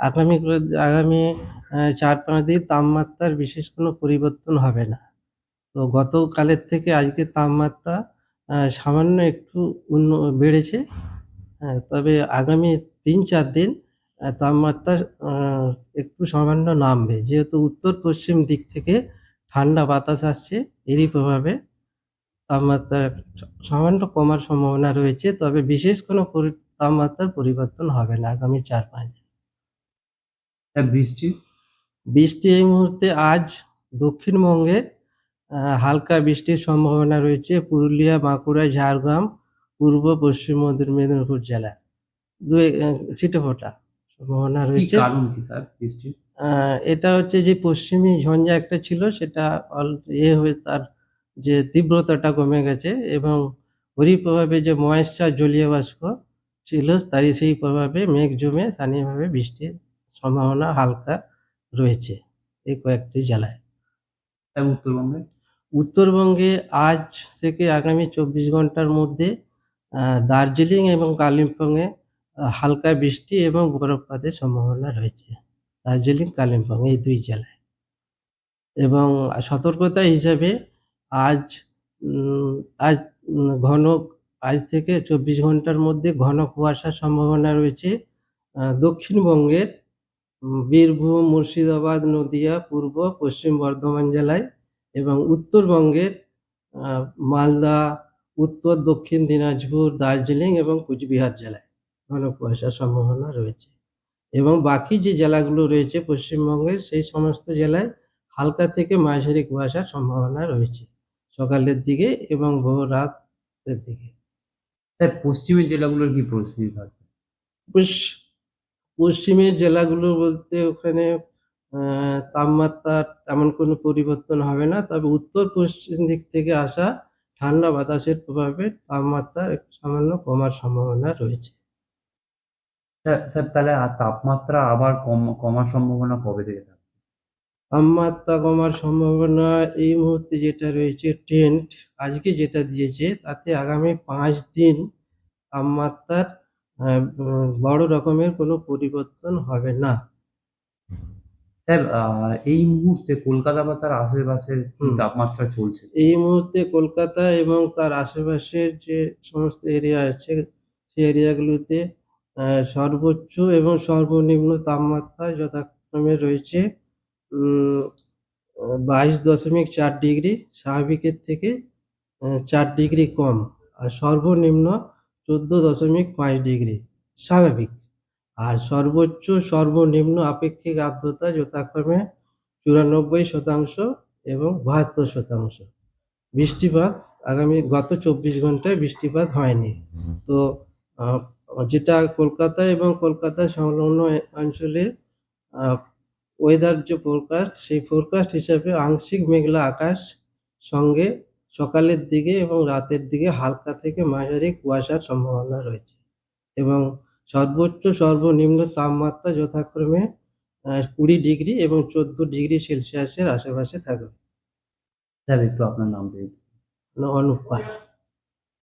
আগামী আগামী চার পাঁচ দিন তাপমাত্রার বিশেষ কোনো পরিবর্তন হবে না। তো গতকালের থেকে আজকে তাপমাত্রা সামান্য একটু উন্ন বেড়েছে। তবে আগামী তিন চার দিন তাপমাত্রা একটু সামান্য নামবে। যেহেতু উত্তর পশ্চিম দিক থেকে ঠান্ডা বাতাস আসছে, এরই প্রভাবে তাপমাত্রা সামান্য কমার সম্ভাবনা রয়েছে তবে বিশেষ কোনো তাপমাত্রার পরিবর্তন হবে না আগামী চার পাঁচ দিন। বৃষ্টি? বৃষ্টি এই মুহূর্তে আজ দক্ষিণবঙ্গে হালকা বৃষ্টির সম্ভাবনা রয়েছে পুরুলিয়া বাঁকুড়া ঝাড়গ্রাম পূর্ব পশ্চিম মধ্য মেদিনীপুর জেলা। দুই ছিটেফোঁটা সম্ভাবনা রয়েছে। এটা হচ্ছে যে পশ্চিমী ঝঞ্ঝা একটা ছিল সেটা অল- এ হয়ে তার যে তীব্রতাটা কমে গেছে এবং ওরই প্রভাবে যে ময়েশ্চার জলীয় বাষ্প ছিল তারই সেই প্রভাবে মেঘ জমে স্থানীয়ভাবে বৃষ্টির সম্ভাবনা হালকা রয়েছে এই কয়েকটি জেলায়। উত্তরবঙ্গে? উত্তরবঙ্গে আজ থেকে আগামী চব্বিশ ঘণ্টার মধ্যে দার্জিলিং এবং কালিম্পংয়ে হালকা বৃষ্টি এবং বরফপাতের সম্ভাবনা রয়েছে। দার্জিলিং কালিম্পং এই দুই জেলায়। এবং সতর্কতা হিসাবে আজ আজ ঘন, আজ থেকে চব্বিশ ঘণ্টার মধ্যে ঘন কুয়াশার সম্ভাবনা রয়েছে। দক্ষিণবঙ্গের বীরভূম, মুর্শিদাবাদ, নদিয়া, পূর্ব, পশ্চিম বর্ধমান জেলায় এবং উত্তরবঙ্গের মালদা, উত্তর, দক্ষিণ দিনাজপুর, দার্জিলিং এবং কুচবিহার জেলায় ঘন কুয়াশার সম্ভাবনা রয়েছে। এবং বাকি যে জেলাগুলো রয়েছে পশ্চিমবঙ্গের, সেই সমস্ত জেলায় হালকা থেকে মাঝারি কুয়াশার সম্ভাবনা রয়েছে। সকালের দিকে এবং ভোর রাতের দিকে। স্যার পশ্চিমের জেলাগুলোর কি পরিস্থিতি থাকবে পশ্চ- পশ্চিমের জেলাগুলো বলতে ওখানে তাপমাত্রা তেমন কোনো পরিবর্তন হবে না। তবে উত্তর পশ্চিম দিক থেকে আসা ঠান্ডা বাতাসের প্রভাবে তাপমাত্রা একটু সামান্য কমার সম্ভাবনা রয়েছে। স্যার তাহলে তাপমাত্রা আবার কম কমার সম্ভাবনা কবে থেকে? তাপমাত্রা কমার সম্ভাবনা এই মুহূর্তে যেটা রয়েছে ট্রেন্ড আজকে যেটা দিয়েছে তাতে আগামী পাঁচ দিন তাপমাত্রার বড় রকমের কোনো পরিবর্তন হবে না। স্যার এই মুহূর্তে কলকাতা বা তার আশেপাশের তাপমাত্রা চলছে? এই মুহূর্তে কলকাতা এবং তার আশেপাশের যে সমস্ত এরিয়া আছে সেই এরিয়াগুলোতে সর্বোচ্চ এবং সর্বনিম্ন তাপমাত্রা যথাক্রমে রয়েছে বাইশ দশমিক চার ডিগ্রি স্বাভাবিকের থেকে চার ডিগ্রি কম আর সর্বনিম্ন চোদ্দ দশমিক পাঁচ ডিগ্রি স্বাভাবিক। আর সর্বোচ্চ সর্বনিম্ন আপেক্ষিক আর্দ্রতা যথাক্রমে চুরানব্বই শতাংশ এবং বাহাত্তর শতাংশ। বৃষ্টিপাত আগামী গত চব্বিশ ঘন্টায় বৃষ্টিপাত হয়নি। তো যেটা কলকাতা এবং কলকাতা সংলগ্ন অঞ্চলে ওয়েদার যে ফোরকাস্ট সেই ফোরকাস্ট হিসাবে আংশিক মেঘলা আকাশ সঙ্গে সকালের দিকে এবং রাতের দিকে হালকা থেকে মাঝারি কুয়াশার সম্ভাবনা রয়েছে এবং সর্বোচ্চ সর্বনিম্ন তাপমাত্রা যথাক্রমে কুড়ি ডিগ্রি এবং চোদ্দ ডিগ্রি সেলসিয়াসের আশেপাশে থাকবে স্যার একটু আপনার নাম। অনুপ পাল